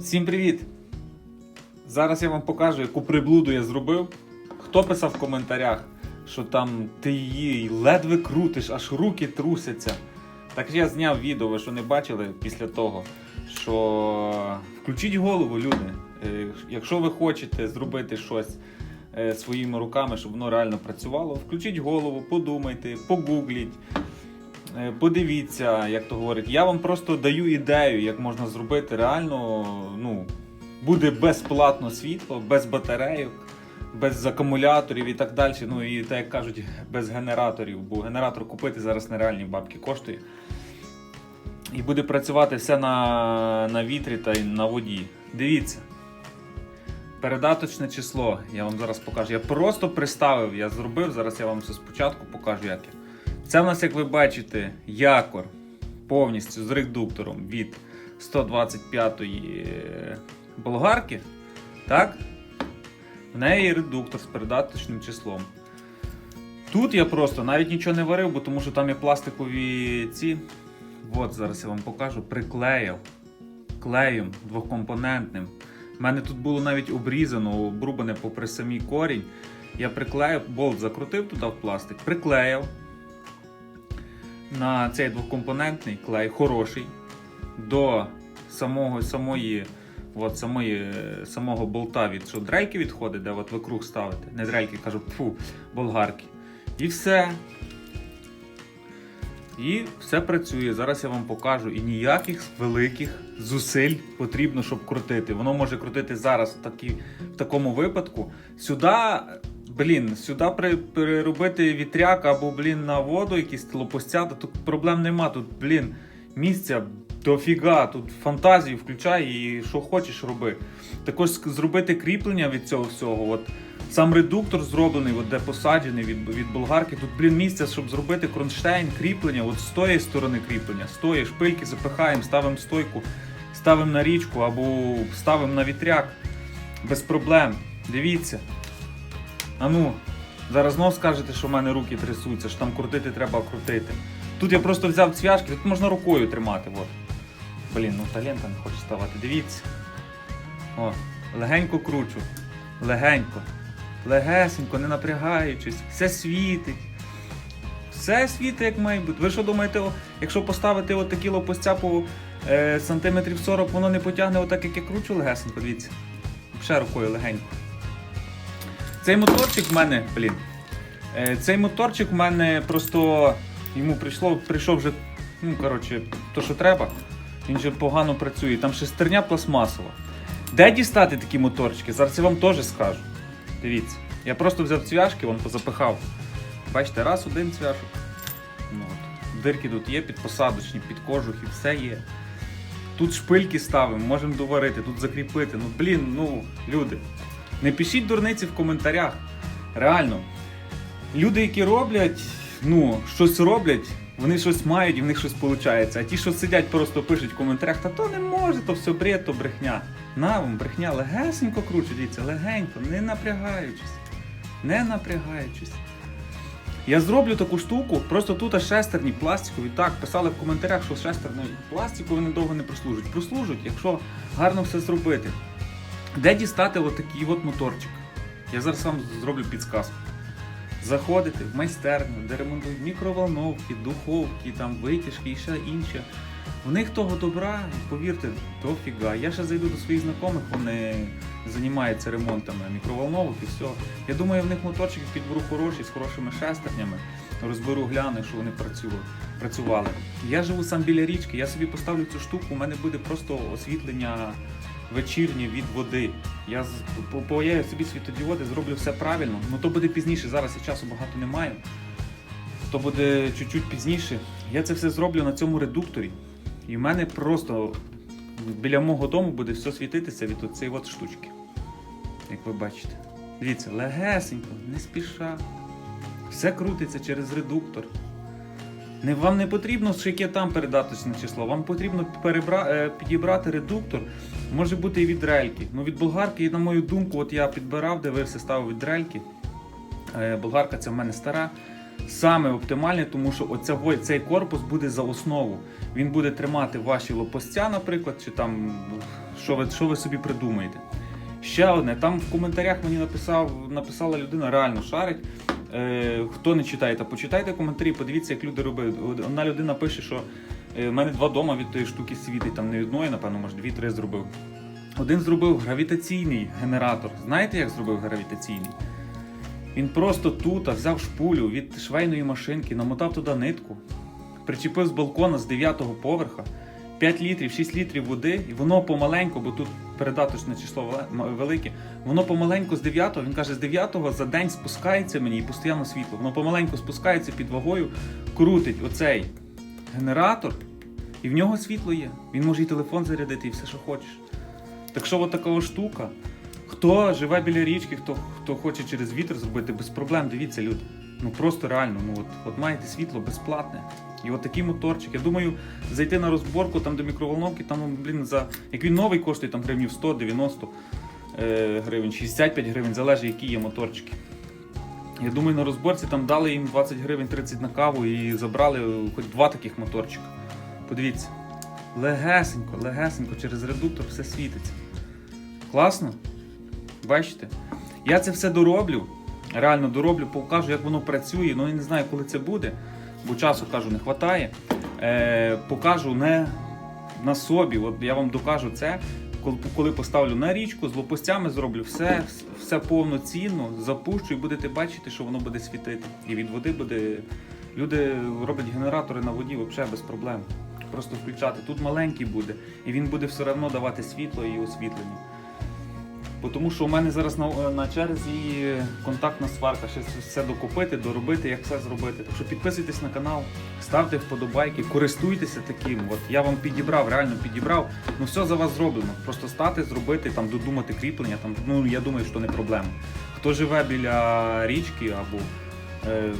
Всім привіт! Зараз я вам покажу, яку приблуду я зробив. Хто писав в коментарях, що там ти її ледве крутиш, аж руки трусяться. Так я зняв відео, ви що не бачили після того, що включіть голову, люди. Е, Якщо ви хочете зробити щось е, своїми руками, щоб воно реально працювало, включіть голову, подумайте, погугліть. Е, Подивіться, як то говорить. Я вам просто даю ідею, як можна зробити реально. Ну, буде безплатно світло, без батарейок, без акумуляторів і так далі. Ну і так як кажуть, без генераторів, бо генератор купити зараз нереальні бабки коштує. І буде працювати все на, на вітрі та на воді. Дивіться. Передаточне число, я вам зараз покажу. Я просто приставив, я зробив, зараз я вам все спочатку покажу, як я. Це в нас, як ви бачите, якор повністю з редуктором від 125-ї болгарки. Так? В неї редуктор з передаточним числом. Тут я просто навіть нічого не варив, бо тому що там є пластикові ці. От зараз я вам покажу. Приклеїв клеєм двокомпонентним. У мене тут було навіть обрізано, обрубане попри самій корінь. Я приклеїв, болт закрутив туди в пластик, приклеїв на цей двокомпонентний клей хороший до самого, самої, от, самої, самого болта від що дрельки відходить, де от ви круг ставите. Не дрельки, кажу, фу, болгарки. І все. І все працює. Зараз я вам покажу. І ніяких великих зусиль потрібно, щоб крутити. Воно може крутити зараз в, такі, в такому випадку. Сюди, блін, сюди при, переробити вітряк або, блін, на воду якісь лопастята, тут проблем нема. Тут, блін, місця дофіга. Тут фантазію включай і що хочеш роби. Також зробити кріплення від цього всього. От Сам редуктор зроблений, от де посаджений від, від болгарки. Тут, блін, місця, щоб зробити кронштейн, кріплення, от з тої сторони кріплення, з тої шпильки запихаємо, ставимо стойку, ставимо на річку або ставимо на вітряк. Без проблем. Дивіться. А ну, зараз знов скажете, що в мене руки трясуться, що там крутити треба крутити. Тут я просто взяв цвяшки, тут можна рукою тримати. От. Блін, ну талента не хоче ставати. Дивіться. О, легенько кручу. Легенько. Легесенько, не напрягаючись, все світить. Все світить, як має бути. Ви що думаєте, о, якщо поставити отакі лопастя по е, сантиметрів 40, воно не потягне отак, як я кручу легесенько, дивіться. Ще рукою легенько. Цей моторчик в мене, блін. Е, цей моторчик в мене просто йому прийшло, прийшов вже, ну, коротше, то, що треба. Він вже погано працює. Там шестерня пластмасова. Де дістати такі моторчики? Зараз я вам теж скажу. Дивіться, я просто взяв цвяшки, вон позапихав. Бачите, раз один цвяшок. Ну, от. Дирки тут є, підпосадочні, під кожух і все є. Тут шпильки ставимо, можемо доварити, тут закріпити. Ну, блін, ну, люди. Не пишіть дурниці в коментарях. Реально. Люди, які роблять, ну, щось роблять, вони щось мають і в них щось виходить. А ті, що сидять, просто пишуть в коментарях, та то не може, то все бред, то брехня. На вам брехня легесенько круче, дивіться, легенько, не напрягаючись. Не напрягаючись. Я зроблю таку штуку, просто тут шестерні пластикові. Так, писали в коментарях, що шестерні пластикові недовго не прослужать. Прослужать, якщо гарно все зробити. Де дістати отакий от моторчик? Я зараз вам зроблю підсказку. Заходите в майстерню, де ремонтують мікроволновки, духовки, там витяжки і ще інше. В них того добра, повірте, дофіга. Я ще зайду до своїх знайомих, вони займаються ремонтами мікроволновок і все. Я думаю, в них моторчики підберу хороші, з хорошими шестернями. Розберу, гляну, що вони працювали. Я живу сам біля річки, я собі поставлю цю штуку, у мене буде просто освітлення вечірнє від води. Я появлю собі світодіоди, зроблю все правильно. Ну то буде пізніше, зараз я часу багато не маю. То буде чуть-чуть пізніше. Я це все зроблю на цьому редукторі. І в мене просто біля мого дому буде все світитися від оцієї от штучки. Як ви бачите. Дивіться, легесенько, не спіша. Все крутиться через редуктор. Не, вам не потрібно, яке там передаточне число. Вам потрібно перебра... е, підібрати редуктор. Може бути і від дрельки. Ну від болгарки, на мою думку, от я підбирав, дивився, ставив від дрельки. Е, болгарка це в мене стара. саме оптимальний, тому що оцього, цей корпус буде за основу. Він буде тримати ваші лопастя, наприклад, чи там що ви, що ви собі придумаєте. Ще одне, там в коментарях мені написав, написала людина, реально шарить. Е, хто не читає, то почитайте коментарі, подивіться, як люди робили. Одна людина пише, що е, в мене два дома від тої штуки світить, там не одної, напевно, може, дві-три зробив. Один зробив гравітаційний генератор. Знаєте, як зробив гравітаційний? Він просто тут взяв шпулю від швейної машинки, намотав туди нитку, причепив з балкона з 9-го поверха 5 літрів, 6 літрів води, і воно помаленьку, бо тут передаточне число велике, воно помаленьку з 9-го, він каже, з 9-го за день спускається мені і постійно світло. Воно помаленьку спускається під вагою, крутить оцей генератор, і в нього світло є. Він може і телефон зарядити, і все, що хочеш. Так що от така штука. Хто живе біля річки, хто, хто хоче через вітер зробити, без проблем, дивіться, люди. Ну просто реально, ну от, от маєте світло безплатне. І от такий моторчик. Я думаю, зайти на розборку там до мікроволновки, там, ну, блін, за. Як він новий коштує, там гривнів 100, 90 е, гривень, 65 гривень, залежить, які є моторчики. Я думаю, на розборці там дали їм 20 гривень 30 на каву і забрали е, хоч два таких моторчика. Подивіться. Легесенько, легесенько, через редуктор все світиться. Класно? Бачите? Я це все дороблю. Реально дороблю, покажу, як воно працює. Ну я не знаю, коли це буде, бо часу кажу, не вистачає. Е, покажу не на собі. От я вам докажу це, коли, поставлю на річку, з лопастями зроблю все, все повноцінно, запущу і будете бачити, що воно буде світити. І від води буде. Люди роблять генератори на воді взагалі без проблем. Просто включати. Тут маленький буде, і він буде все одно давати світло і освітлення. Бо Тому що у мене зараз на, на черзі контактна сварка, ще все докупити, доробити, як все зробити. Так що підписуйтесь на канал, ставте вподобайки, користуйтеся таким. От я вам підібрав, реально підібрав. Ну все за вас зроблено. Просто стати, зробити, там додумати кріплення. Там, ну я думаю, що не проблема. Хто живе біля річки або е,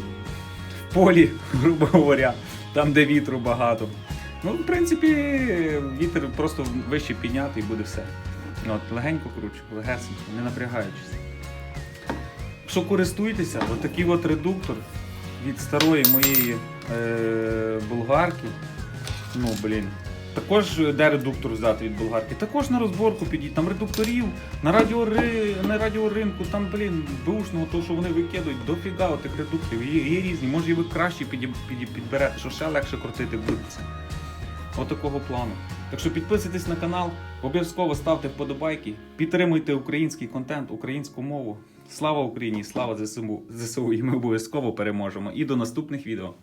в полі, грубо говоря, там, де вітру багато. Ну, в принципі, вітер просто вище підняти і буде все. От, легенько кручу, легесенько, не напрягаючись. Якщо користуєтеся, от такий от редуктор від старої моєї е, болгарки. Ну, блін. Також де редуктор взяти від болгарки? Також на розборку підіть, там редукторів, на, радіори, на радіоринку, там, блін, бушного, то, що вони викидують, дофіга тих редукторів. Є, є різні, може і ви краще піді, піді, підберете, що ще легше крутити будеться. Отакого плану. Так що підписуйтесь на канал, обов'язково ставте вподобайки, підтримуйте український контент, українську мову. Слава Україні, слава ЗСУ, ЗСУ, і ми обов'язково переможемо. І до наступних відео.